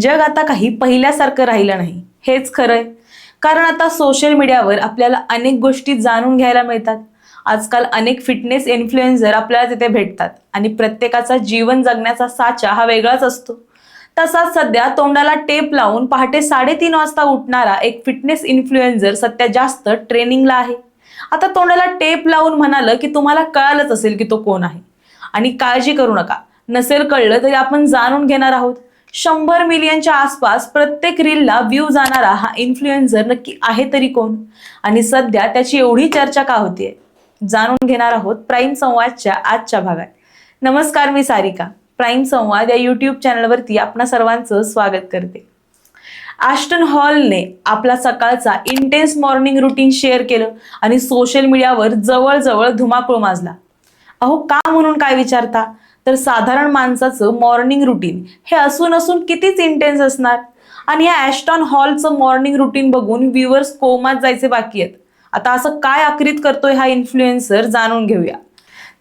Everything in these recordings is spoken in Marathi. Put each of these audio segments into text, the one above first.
जग आता काही पहिल्यासारखं राहिलं नाही. हेच खरंय. कारण आता सोशल मीडियावर आपल्याला अनेक गोष्टी जाणून घ्यायला मिळतात. आजकाल अनेक फिटनेस इन्फ्लुएन्झर आपल्याला तिथे भेटतात. आणि प्रत्येकाचा जीवन जगण्याचा साचा हा वेगळाच असतो. तसाच सध्या तोंडाला टेप लावून पहाटे साडेतीन वाजता उठणारा एक फिटनेस इन्फ्लुएन्झर सध्या जास्त ट्रेनिंगला आहे. आता तोंडाला टेप लावून म्हणालं की तुम्हाला कळालंच असेल की तो कोण आहे. आणि काळजी करू नका. नसेल कळलं तरी आपण जाणून घेणार आहोत. शंभर मिलियनच्या आसपास प्रत्येक रीलला व्ह्यू जाणारा हा इन्फ्लुएन्झर नक्की आहे तरी कोण? आणि सध्या त्याची एवढी चर्चा का होतीये? जाणून घेणार आहोत प्राईम संवादच्या आजच्या भागात. नमस्कार मी सारिका. प्राईम संवाद या युट्यूब चॅनलवरती आपणा सर्वांचं स्वागत करते. ॲस्टन हॉलने आपला सकाळचा इंटेन्स मॉर्निंग रुटीन शेअर केलं आणि सोशल मीडियावर जवळजवळ धुमाकूळ माजला. अहो का म्हणून काय विचारता? तर साधारण माणसाचं मॉर्निंग रुटीन हे असून असून कितीच इंटेन्स असणार? आणि या ॲस्टॉन हॉलचं मॉर्निंग रुटीन बघून व्ह्युअर्स कोमात जायचे बाकी आहेत. आता असं काय आकृत करतोय हा इन्फ्लुएन्सर जाणून घेऊया.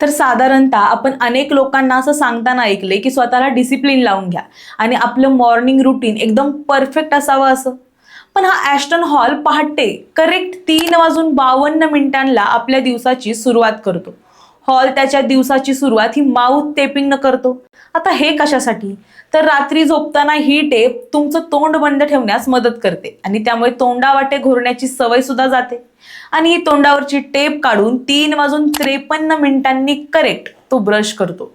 तर साधारणतः आपण अनेक लोकांना असं सांगताना ऐकले की स्वतःला डिसिप्लिन लावून घ्या आणि आपलं मॉर्निंग रुटीन एकदम परफेक्ट असावं असं. पण हा ॲस्टन हॉल पहाटे करेक्ट तीन वाजून बावन्न मिनिटांना आपल्या दिवसाची सुरुवात करतो. हॉल त्याच्या दिवसाची सुरुवात ही माउथ टेपिंगनं करतो. आता हे कशासाठी? तर रात्री झोपताना ही टेप तुमचं तोंड बंद ठेवण्यास मदत करते आणि त्यामुळे तोंडावाटे घोरण्याची सवय सुद्धा जाते. आणि ही तोंडावरची टेप काढून तीन वाजून त्रेपन्न मिनिटांनी करेक्ट तो ब्रश करतो.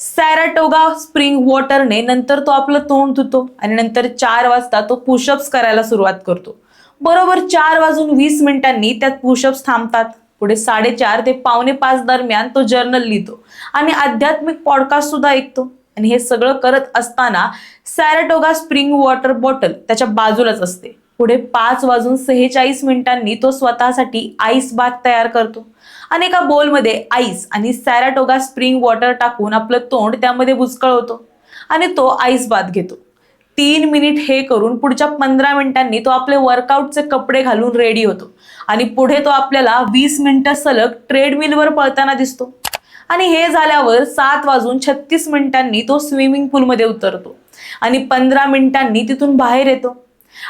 सॅराटोगा स्प्रिंग वॉटरने नंतर तो आपलं तोंड धुतो आणि नंतर चार वाजता तो पुशअप्स करायला सुरुवात करतो. बरोबर चार वाजून वीस मिनिटांनी त्यात पुशअप्स थांबतात. पुढे साडेचार ते पावणे पाच दरम्यान तो जर्नल लिहितो. आणि आध्यात्मिक पॉडकास्ट सुद्धा ऐकतो. आणि हे सगळं करत असताना सॅराटोगा स्प्रिंग वॉटर बॉटल त्याच्या बाजूलाच असते. पुढे पाच वाजून सेहेचाळीस मिनिटांनी तो स्वतःसाठी आईस बाथ तयार करतो. आणि एका बोलमध्ये आईस आणि सॅराटोगा स्प्रिंग वॉटर टाकून आपलं तोंड त्यामध्ये बुचकळवतो आणि तो आईस बाथ घेतो. तीन मिनिट हे करून पुढच्या पंधरा मिनिटांनी तो आपले वर्कआउटचे कपडे घालून रेडी होतो. आणि पुढे तो आपल्याला वीस मिनिटं सलग ट्रेडमिलवर पळताना दिसतो. आणि हे झाल्यावर सात वाजून छत्तीस मिनिटांनी तो स्विमिंग पूलमध्ये उतरतो. आणि पंधरा मिनिटांनी तिथून बाहेर येतो.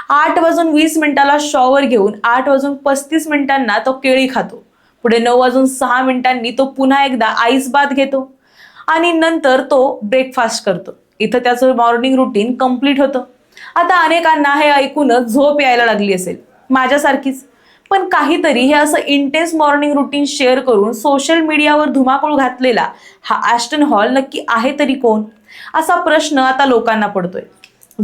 आठ वाजून वीस मिनिटाला शॉवर घेऊन आठ वाजून पस्तीस मिनिटांना तो केळी खातो. पुढे नऊ वाजून सहा मिनिटांनी तो पुन्हा एकदा आईस बाथ घेतो. आणि नंतर तो ब्रेकफास्ट करतो. इथं त्याचं मॉर्निंग रुटीन कंप्लीट होतं. आता अनेकांना हे ऐकूनच झोप यायला लागली असेल. माझ्यासारखीच. पण काहीतरी हे असं इंटेन्स मॉर्निंग रुटीन शेअर करून सोशल मीडियावर धुमाकूळ घातलेला हा ॲस्टन हॉल नक्की आहे तरी कोण? असा प्रश्न आता लोकांना पडतोय.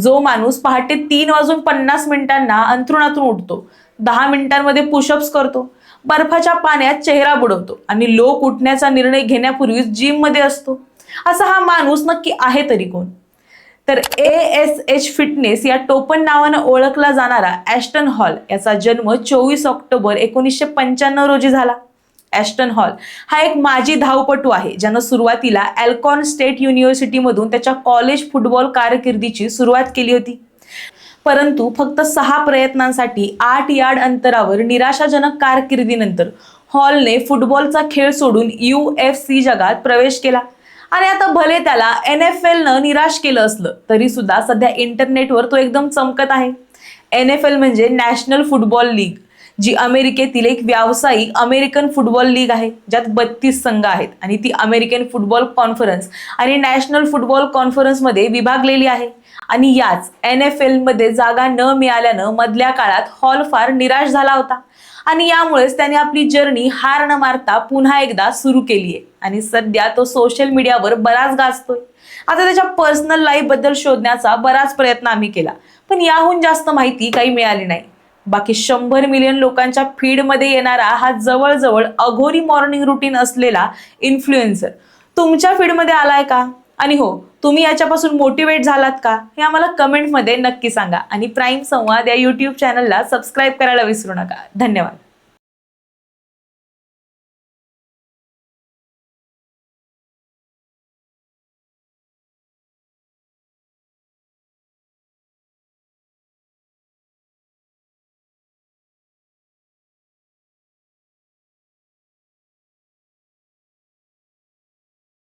जो माणूस पहाटे तीन वाजून पन्नास मिनिटांना अंथरुणातून उठतो. दहा मिनिटांमध्ये पुशअप्स करतो. बर्फाच्या पाण्यात चेहरा बुडवतो आणि लोक उठण्याचा निर्णय घेण्यापूर्वीच जिममध्ये असतो. असा हा माणूस नक्की आहे तरी कोण? तर ए एस एच फिटनेस या टोपण नावानं ओळखला जाणारा ॲस्टन हॉल याचा जन्म चोवीस ऑक्टोबर एकोणीसशे पंच्याण्णव रोजी झाला. ॲस्टन हॉल हा एक माजी धावपटू आहे ज्यानं सुरुवातीला अल्कॉन स्टेट युनिव्हर्सिटीमधून त्याच्या कॉलेज फुटबॉल कारकिर्दीची सुरुवात केली होती. परंतु फक्त सहा प्रयत्नांसाठी आठ यार्ड अंतरावर निराशाजनक कारकिर्दीनंतर हॉलने फुटबॉलचा खेळ सोडून यू एफ सी जगात प्रवेश केला. आणि आता भले त्याला एन एफ एलनं निराश केलं असलं तरी सुद्धा सध्या इंटरनेटवर तो एकदम चमकत आहे. एन एफ एल म्हणजे नॅशनल फुटबॉल लीग जी अमेरिकेतील एक व्यावसायिक अमेरिकन फुटबॉल लीग आहे ज्यात बत्तीस संघ आहेत आणि ती अमेरिकन फुटबॉल कॉन्फरन्स आणि नॅशनल फुटबॉल कॉन्फरन्समध्ये विभागलेली आहे. आणि याच एन एफ एलमध्ये जागा न मिळाल्यानं मधल्या काळात हॉल फार निराश झाला होता. आणि यामुळेच त्याने आपली जर्नी हार न मारता पुन्हा एकदा सुरू केली आहे. आणि सध्या तो सोशल मीडियावर बराच गाजतोय. आता त्याच्या पर्सनल लाईफबद्दल शोधण्याचा बराच प्रयत्न आम्ही केला. पण याहून जास्त माहिती काही मिळाली नाही. बाकी शंभर मिलियन लोकांच्या फीडमध्ये येणारा हा जवळजवळ अघोरी मॉर्निंग रुटीन असलेला इन्फ्लुएन्सर तुमच्या फीडमध्ये आलाय का? आणि हो तुम्ही याच्यापासून मोटिवेट झालात का? हे आम्हाला कमेंटमध्ये नक्की सांगा. आणि प्राईम संवाद या यूट्यूब चॅनलला सबस्क्राईब करायला विसरू नका. धन्यवाद.